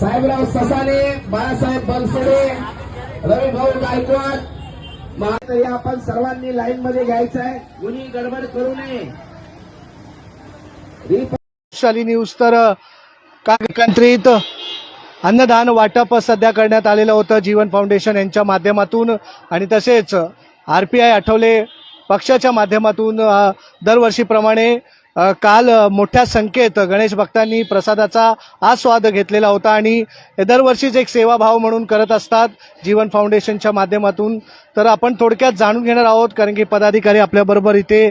साहेबराव ससाने बाळासाहेब बनसोडे रवीभाऊ गायकवाड महा- तरी आपण सर्वांनी लाईन मध्ये घ्यायचं आहे. कुणी गडबड करू नये. शाली न्यूज तर अ, एकत्रित अन्नदान वाटप सध्या करण्यात आलेलं होतं जीवन फाउंडेशन यांच्या माध्यमातून. आणि तसेच आर पी आय आठवले पक्षाच्या माध्यमातून दरवर्षीप्रमाणे काल मोठ्या संख्येत गणेश भक्तांनी प्रसादाचा आस्वाद घेतलेला होता आणि दरवर्षीच एक सेवाभाव म्हणून करत असतात जीवन फाउंडेशनच्या माध्यमातून. तर आपण थोडक्यात जाणून घेणार आहोत कारण की पदाधिकारी आपल्याबरोबर इथे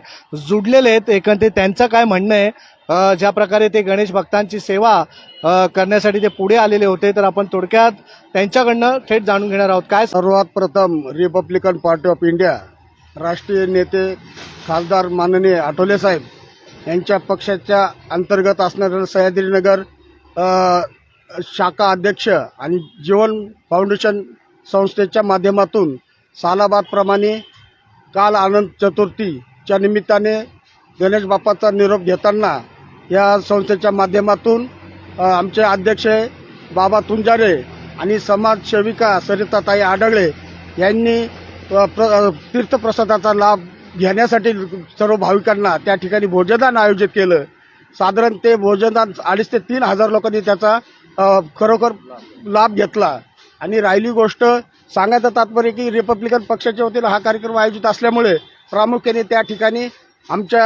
जुडलेले आहेत. एकंदरीत त्यांचं काय म्हणणं आहे? ज्या प्रकारे ते गणेश भक्तांची सेवा करण्यासाठी ते पुढे आलेले होते तर आपण थोडक्यात त्यांच्याकडनं थेट जाणून घेणार आहोत. काय सर्वात प्रथम रिपब्लिकन पार्टी ऑफ इंडिया राष्ट्रीय नेते खासदार माननीय आठवले साहेब यांच्या पक्षाच्या अंतर्गत असणाऱ्या सह्याद्रीनगर शाखा अध्यक्ष आणि जीवन फाउंडेशन संस्थेच्या माध्यमातून सालाबादप्रमाणे काल आनंद चतुर्थीच्या निमित्ताने गणेश बाप्पाचा निरोप घेताना या संस्थेच्या माध्यमातून आमचे अध्यक्ष बाबा तुंजारे आणि समाजसेविका सरिताताई आडगळे यांनी प्र- तीर्थप्रसादाचा लाभ घेण्यासाठी सर्व भाविकांना त्या ठिकाणी भोजनदान आयोजित केलं. साधारण ते भोजनदान अडीच ते तीन हजार लोकांनी त्याचा खरोखर लाभ घेतला. आणि राहिली गोष्ट सांगायचं तात्पर्य की रिपब्लिकन पक्षाच्या वतीनं हा कार्यक्रम आयोजित असल्यामुळे प्रामुख्याने त्या ठिकाणी आमच्या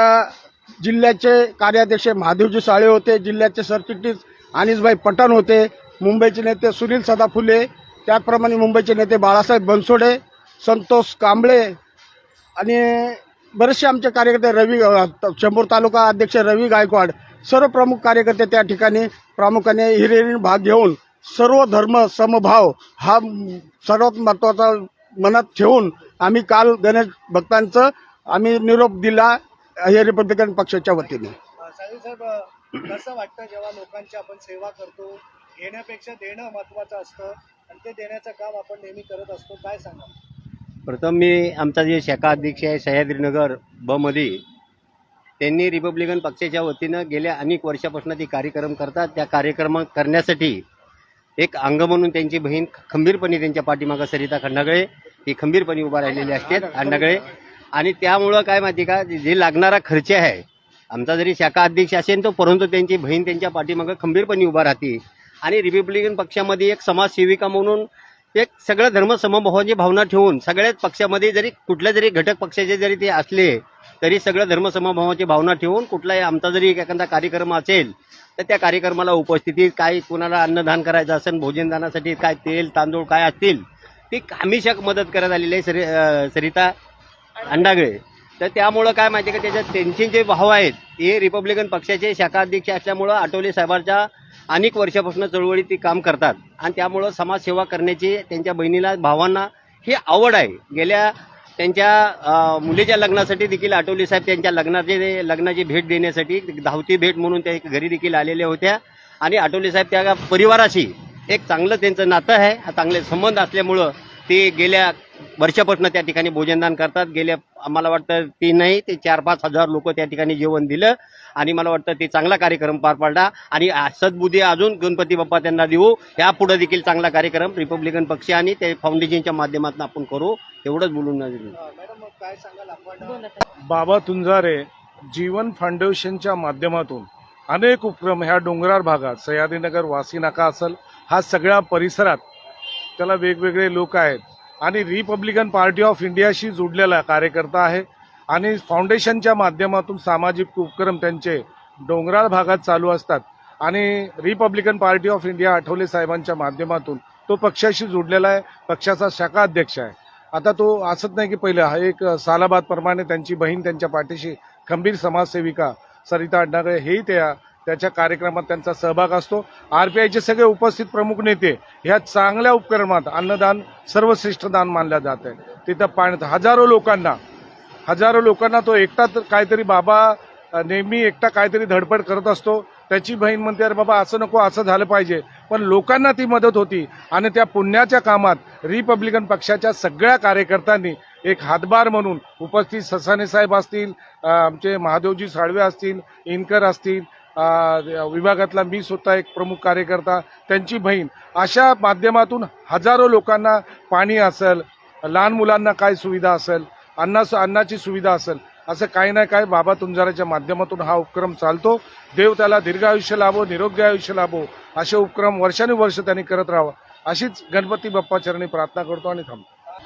जिल्ह्याचे कार्याध्यक्ष महादेवजी साळे होते जिल्ह्याचे सरचिटणीस अनिसभाई पठाण होते मुंबईचे नेते सुनील सदाफुले त्याचप्रमाणे मुंबईचे नेते बाळासाहेब बनसोडे संतोष कांबळे आणि बरेचसे आमचे कार्यकर्ते रवी शंभूर चंबूर तालुका अध्यक्ष रवी गायकवाड सर्व प्रमुख कार्यकर्ते त्या ठिकाणी प्रामुख्याने हिरिरीने भाग घेऊन सर्व धर्म समभाव हा सर्वात महत्त्वाचा मनात ठेवून आम्ही काल गणेश भक्तांचं आम्ही निरोप दिला हे रिपब्लिकन पक्षाच्या वतीने. कसं वाटतं जेव्हा लोकांची आपण सेवा करतो घेण्यापेक्षा देणं महत्वाचं असतं आणि ते देण्याचं काम आपण नेहमी करत असतो काय सांगा प्रथम मी आमचा जे शाखा अध्यक्ष आहे सह्याद्रीनगर बमध्ये त्यांनी रिपब्लिकन पक्षाच्या वतीनं गेल्या अनेक वर्षापासून ते कार्यक्रम करतात. त्या कार्यक्रम करण्यासाठी एक अंग म्हणून त्यांची बहीण खंबीरपणे त्यांच्या पाठीमागं सरिता खंडागळे ही खंबीरपणे उभा राहिलेली असते खंडागळे. आणि त्यामुळं काय माहिती का जे लागणारा खर्च आहे आमचा जरी शाखा अध्यक्ष असेल तो परंतु त्यांची बहीण त्यांच्या पाठीमागं खंबीरपणे उभा राहते. आणि रिपब्लिकन पक्षामध्ये एक समाजसेविका म्हणून एक सगळं धर्म समभावाची भावना ठेवून सगळ्याच पक्षामध्ये जरी कुठल्या जरी घटक पक्षाचे जरी ते असले तरी सगळं धर्म समभावाची भावना ठेवून कुठलाही आमचा जरी एक एखादा कार्यक्रम असेल तर त्या कार्यक्रमाला उपस्थिती काय कोणाला अन्नदान करायचं असेल भोजनदानासाठी काय तेल तांदूळ काय असतील ती हमेशा मदत करत आलेली आहे सरि सरिता अंडागळे. तर त्यामुळं काय माहिती आहे का त्याच्यात त्यांचे जे भाव आहेत हे रिपब्लिकन पक्षाचे शाखाध्यक्ष असल्यामुळं आठवले साहेबांच्या अनेक वर्षापासून चळवळीत ती काम करतात. आणि त्यामुळं समाजसेवा करण्याची त्यांच्या बहिणीला भावांना ही आवड आहे. गेल्या त्यांच्या मुलीच्या लग्नासाठी देखील आठवले साहेब त्यांच्या लग्नाचे लग्नाची भेट देण्यासाठी धावती भेट म्हणून त्या घरी देखील आलेल्या होत्या. आणि आठवले साहेब त्या परिवाराशी एक चांगलं त्यांचं नातं आहे. चांगले संबंध असल्यामुळं ते गेल्या वर्षापासून त्या ठिकाणी भोजनदान करतात. गेल्या आम्हाला वाटतं तीन नाही ते चार पाच हजार लोक त्या ठिकाणी जेवण दिलं. आणि मला वाटतं ते चांगला कार्यक्रम पार पाडला. आणि सद्बुद्धी अजून गणपती बाप्पा त्यांना देऊ. यापुढे देखील चांगला कार्यक्रम रिपब्लिकन पक्ष आणि ते फाउंडेशनच्या माध्यमातून आपण करू. एवढंच बोलून नाही दिलं. मॅडम काय सांगाल आपण? बाबा तुंजारे जीवन फाउंडेशनच्या माध्यमातून अनेक उपक्रम ह्या डोंगराळ भागात सह्याद्रीनगर वासी नाका असेल हा सगळ्या परिसरात त्याला वेगवेगळे लोक आहेत. आणि रिपब्लिकन पार्टी ऑफ इंडियाशी जोडलेला कार्यकर्ता आहे. आणि फाउंडेशनच्या माध्यमातून सामाजिक उपक्रम त्यांचे डोंगराळ भागात चालू असतात. आणि Republican Party of India Athawale साहेबांच्या माध्यमातून तो पक्षाशी जोडलेला आहे. पक्षाचा शाखा अध्यक्ष आहे. आता तो असत नाही की पहिलं. हा एक सालाबाद प्रमाणे त्यांची बहीण त्यांच्या पाठीशी खंबीर समाजसेविका सरिता अड्डागळे हेही त्या त्याच्या कार्यक्रमात त्यांचा सहभाग असतो. आरपीआयचे सगळे उपस्थित प्रमुख नेते ह्या चांगल्या उपक्रमात अन्नदान सर्वश्रेष्ठ दान मानलं जात आहे तिथं पाण्यात हजारो लोकांना हजारो लोकांना तो एकटा तर काहीतरी बाबा नेहमी एकटा काहीतरी धडपड करत असतो. त्याची बहीण म्हणते अरे बाबा असं नको असं झालं पाहिजे. पण लोकांना ती मदत होती आणि त्या पुण्याच्या कामात रिपब्लिकन पक्षाच्या सगळ्या कार्यकर्त्यांनी एक हातभार म्हणून उपस्थित ससाने साहेब असतील आमचे महादेवजी साळवे असतील इनकर असतील विभागातला मी स्वतः एक प्रमुख कार्यकर्ता त्यांची बहीण. अशा माध्यमातून हजारो लोकांना पाणी असेल लहान मुलांना काय सुविधा असेल अन्ना अन्नाची सुविधा असेल असं काही ना काय बाबा तुंजाराच्या माध्यमातून हा उपक्रम चालतो. देव त्याला दीर्घ आयुष्य लाभो निरोगी आयुष्य लाभो असे उपक्रम वर्षानुवर्ष त्यांनी करत राहावं. अशीच गणपती बाप्पा चरणी प्रार्थना करतो आणि थांबतो.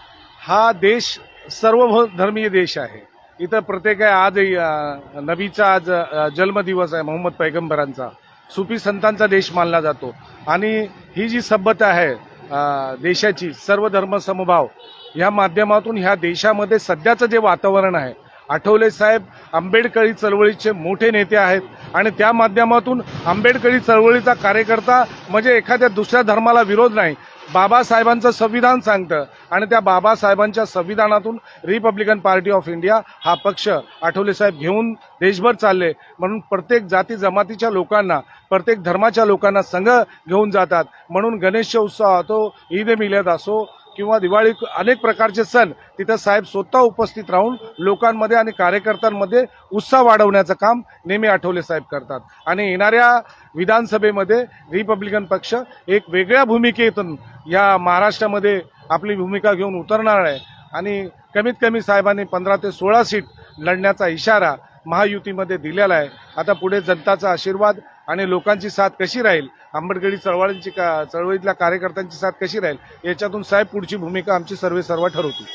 हा देश सर्वधर्मीय देश आहे. इथं प्रत्येक आहे. आजही नबीचा आज जन्मदिवस आहे मोहम्मद पैगंबरांचा. सुफी संतांचा देश मानला जातो. आणि ही जी सभ्यता आहे देशाची सर्व धर्मसमभाव या माध्यमातून ह्या देशामध्ये सध्याचं जे वातावरण आहे आठवले साहेब आंबेडकरी चळवळीचे मोठे नेते आहेत. आणि त्या माध्यमातून आंबेडकरी चळवळीचा कार्यकर्ता म्हणजे एखाद्या दुसऱ्या धर्माला विरोध नाही. बाबासाहेबांचं संविधान सांगतं. आणि त्या बाबासाहेबांच्या संविधानातून रिपब्लिकन पार्टी ऑफ इंडिया हा पक्ष आठवले साहेब घेऊन देशभर चालले. म्हणून प्रत्येक जाती जमातीच्या लोकांना प्रत्येक धर्माच्या लोकांना संघ घेऊन जातात. म्हणून गणेश उत्सव असो ईद ए असो किंवा दिवाळी अनेक प्रकारचे सण तिथं साहेब स्वतः उपस्थित राहून लोकांमध्ये आणि कार्यकर्त्यांमध्ये उत्साह वाढवण्याचं काम नेहमी आठवले साहेब करतात. आणि येणाऱ्या विधानसभेमध्ये रिपब्लिकन पक्ष एक वेगळ्या भूमिकेतून या महाराष्ट्रामध्ये आपली भूमिका घेऊन उतरणार आहे. आणि कमीत कमी साहेबांनी पंधरा ते सोळा सीट लढण्याचा इशारा महायुतीमध्ये दिलेला आहे. आता पुढे जनताचा आशीर्वाद आणि लोकांची साथ कशी राहील? आंबटगडी चळवळींची का चळवळीतल्या कार्यकर्त्यांची साथ कशी राहील? याच्यातून साहेब पुढची भूमिका आमची सर्वे सर्व ठरवतील.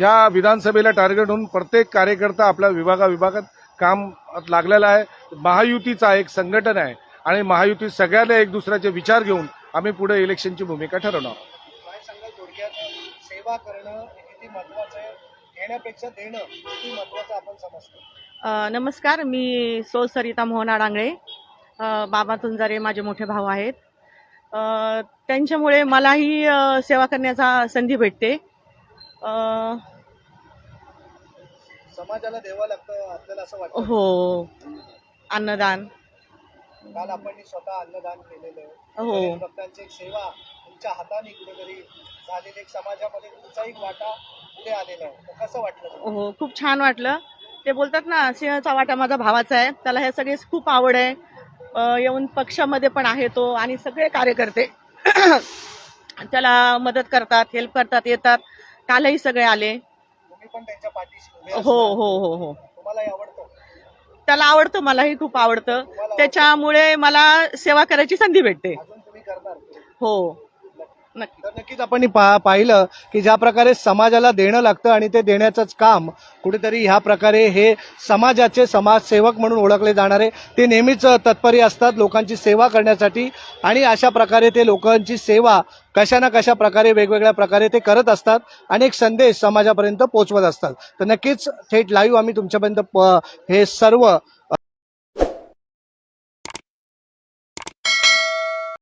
या विधानसभेला टार्गेट होऊन प्रत्येक कार्यकर्ता आपल्या विभागा विभागात काम लागलेला आहे. महायुतीचा एक संघटन आहे आणि महायुती सगळ्याला एक दुसऱ्याचे विचार घेऊन आम्ही पुढे इलेक्शनची भूमिका ठरवणार सेवा करणं किती महत्वाचं आहे? घेण्यापेक्षा देणं किती महत्वाचं आपण समजतो. नमस्कार मी सो सरिता मोहन आडांगळे. बाबा तुंजारे माझे मोठे भाऊ आहेत. त्यांच्यामुळे मलाही सेवा करण्याचा संधी भेटते. समाजाला द्यावं लागतं आपल्याला असं वाटतं. हो अन्नदान. काल आपण स्वतः अन्नदान केलेलं आहे. हो. भक्तांची एक सेवा तुमच्या हाताने कुठेतरी झालेली एक समाजामध्ये तुमचा एक वाटा पुढे आलेला आहे. कसं वाटलं? हो खूप छान वाटलं. ते बोलतात ना सिंहाचा वाटा माझा भावाचा आहे त्याला हे सगळे खूप आवड आहे. येऊन पक्षामध्ये पण आहे तो आणि सगळे कार्यकर्ते. त्याला मदत करतात हेल्प करतात येतात. कालही सगळे आले. हो. हो हो हो. त्याला आवडतं मलाही खूप आवडतं. त्याच्यामुळे मला सेवा करायची संधी भेटते. हो. नक्की. तर नक्कीच आपण पा पाहिलं की ज्या प्रकारे समाजाला देणं लागतं आणि ते देण्याचंच काम कुठेतरी ह्या प्रकारे हे समाजाचे समाजसेवक म्हणून ओळखले जाणारे ते नेहमीच तत्परी असतात लोकांची सेवा करण्यासाठी आणि अशा प्रकारे ते लोकांची सेवा कशा ना कशा प्रकारे वेगवेगळ्या प्रकारे ते करत असतात आणि एक संदेश समाजापर्यंत पोचवत असतात. तर नक्कीच थेट लाईव्ह आम्ही तुमच्यापर्यंत प- हे सर्व